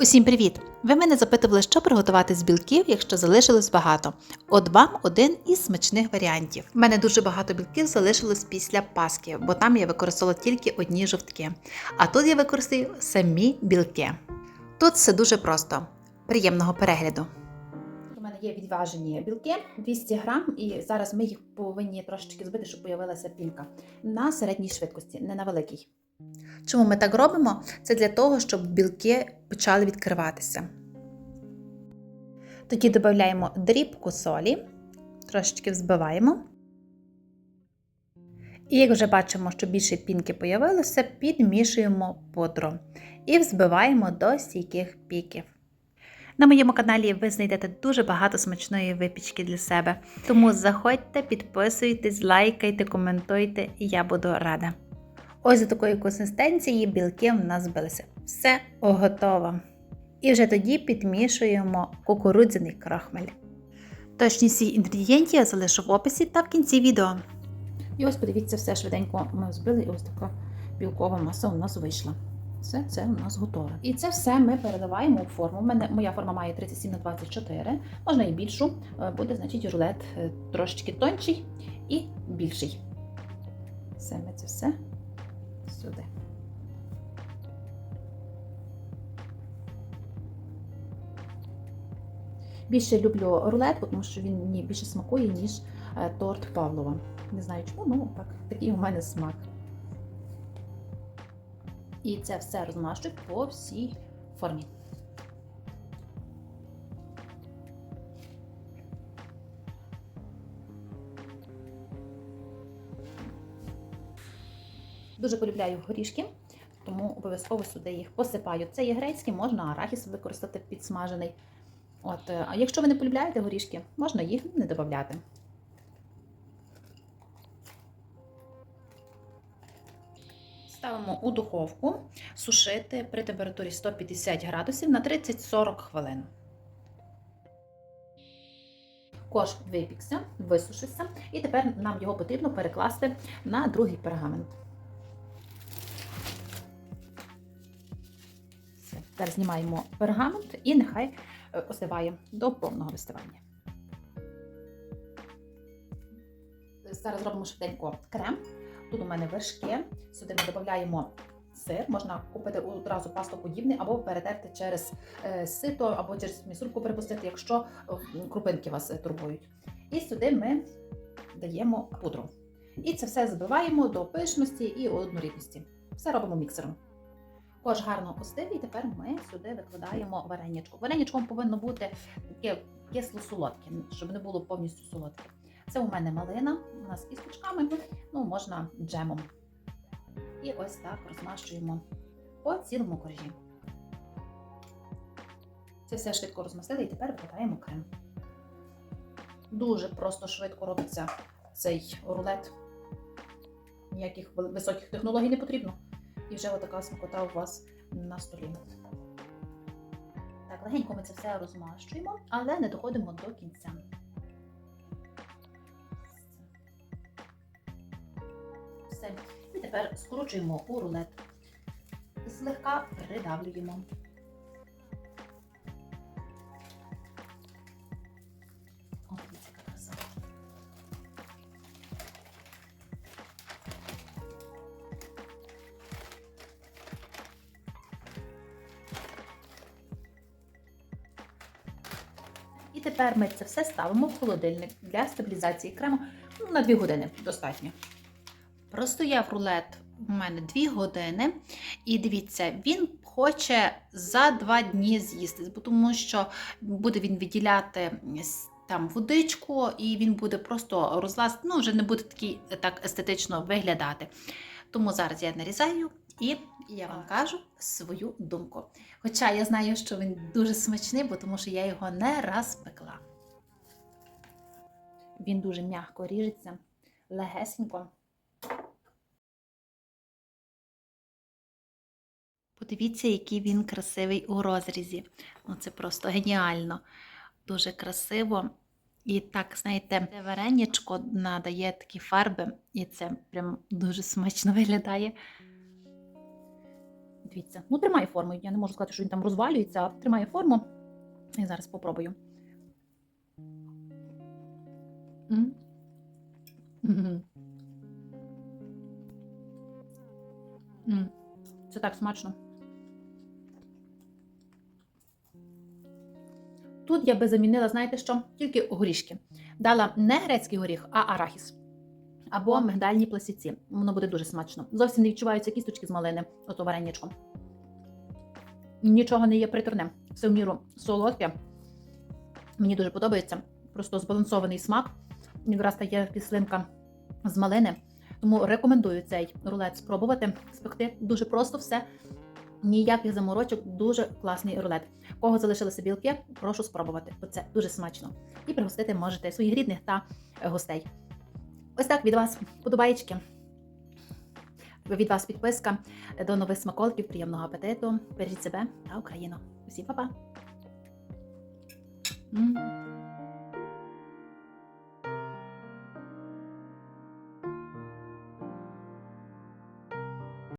Усім привіт! Ви мене запитували, що приготувати з білків, якщо залишилось багато. От вам один із смачних варіантів. У мене дуже багато білків залишилось після Пасхи, бо там я використовувала тільки одні жовтки. А тут я використаю самі білки. Тут все дуже просто. Приємного перегляду. У мене є відважені білки 200 грам, і зараз ми їх повинні трошечки збити, щоб появилася пінка на середній швидкості, не на великій. Чому ми так робимо? Це для того, щоб білки почали відкриватися. Тоді додаємо дрібку солі, трошечки взбиваємо. І як вже бачимо, що більше пінки появилося, підмішуємо пудру і взбиваємо до стійких піків. На моєму каналі ви знайдете дуже багато смачної випічки для себе. Тому заходьте, підписуйтесь, лайкайте, коментуйте, і я буду рада. Ось за такої консистенції білки в нас збилися. Все готово. І вже тоді підмішуємо кукурудзяний крахмаль. Точні всі інгредієнти я залишу в описі та в кінці відео. І ось подивіться, все швиденько ми взбили, і ось така білкова маса у нас вийшла. Все це у нас готове. І це все ми переливаємо у форму. У мене моя форма має 37 на 24, можна і більшу. Е, Буде, значить, рулет е, трошечки тонший і більший. Все, ми це все сюди. Більше люблю рулетку, тому що він мені більше смакує, ніж е, торт Павлова. Не знаю чому, ну так, такий у мене смак. І це все розмащую по всій формі. Дуже полюбляю горішки, тому обов'язково сюди їх посипаю. Це є грецькі, можна арахіс використати підсмажений. От, е, а якщо ви не полюбляєте горішки, можна їх не додати. Ставимо у духовку сушити при температурі 150 градусів на 30-40 хвилин. Кош випікся, висушився, і тепер нам його потрібно перекласти на другий пергамент. Тепер знімаємо пергамент і нехай е, остиває до повного вистивання. Зараз робимо швиденько крем. Тут у мене вершки. Сюди ми додаємо сир. Можна купити одразу пастоподібний або перетерти через е, сито, або через місурку перепустити, якщо е, крупинки вас турбують. І сюди ми даємо пудру. І це все збиваємо до пишності і однорідності. Все робимо міксером. Кош гарно остив, і тепер ми сюди викладаємо варенячко. Варенячком повинно бути таке кисло-солодке, щоб не було повністю солодке. Це у мене малина, у нас із кучками, ну можна джемом. І ось так розмащуємо по цілому коржі. Це все швидко розмастили і тепер викладаємо крем. Дуже просто швидко робиться цей рулет. Ніяких високих технологій не потрібно. І вже отака смакота у вас на столі. Так, легенько ми це все розмащуємо, але не доходимо до кінця. Все. І тепер скручуємо у рулет. Злегка придавлюємо. І тепер ми це все ставимо в холодильник для стабілізації крему ну, на 2 години достатньо. Простояв рулет у мене 2 години, і дивіться, він хоче за 2 дні з'їсти, тому що буде він виділяти там водичку, і він буде просто розлаз, ну вже не буде такий так естетично виглядати. Тому зараз я нарізаю і я вам кажу свою думку. Хоча я знаю, що він дуже смачний, бо тому що я його не раз пекла. Він дуже м'яко ріжеться, легесенько. Подивіться, який він красивий у розрізі. Ну, це просто геніально. Дуже красиво. І так, знаєте, це варенячко надає такі фарби, і це прям дуже смачно виглядає. Дивіться, ну тримає форму. Я не можу сказати, що він там розвалюється, а тримає форму. Я зараз попробую. Це так смачно. Тут я би замінила, знаєте що? Тільки горішки. Дала не грецький горіх, а арахіс. Або мигдальні пластівці. Воно буде дуже смачно. Зовсім не відчуваються кісточки з малини, ото варенячком. Нічого не є приторне. Все в міру солодке. Мені дуже подобається. Просто збалансований смак. Якраз та є кислинка з малини. Тому рекомендую цей рулет спробувати спекти. Дуже просто все. Ніяких заморочок, дуже класний рулет. Кого залишилися білки, прошу спробувати, бо це дуже смачно. І пригостити можете своїх рідних та гостей. Ось так від вас подобаєчки. Від вас підписка. До нових смаколиків, приємного апетиту. Бережіть себе та Україну. Усім па-па!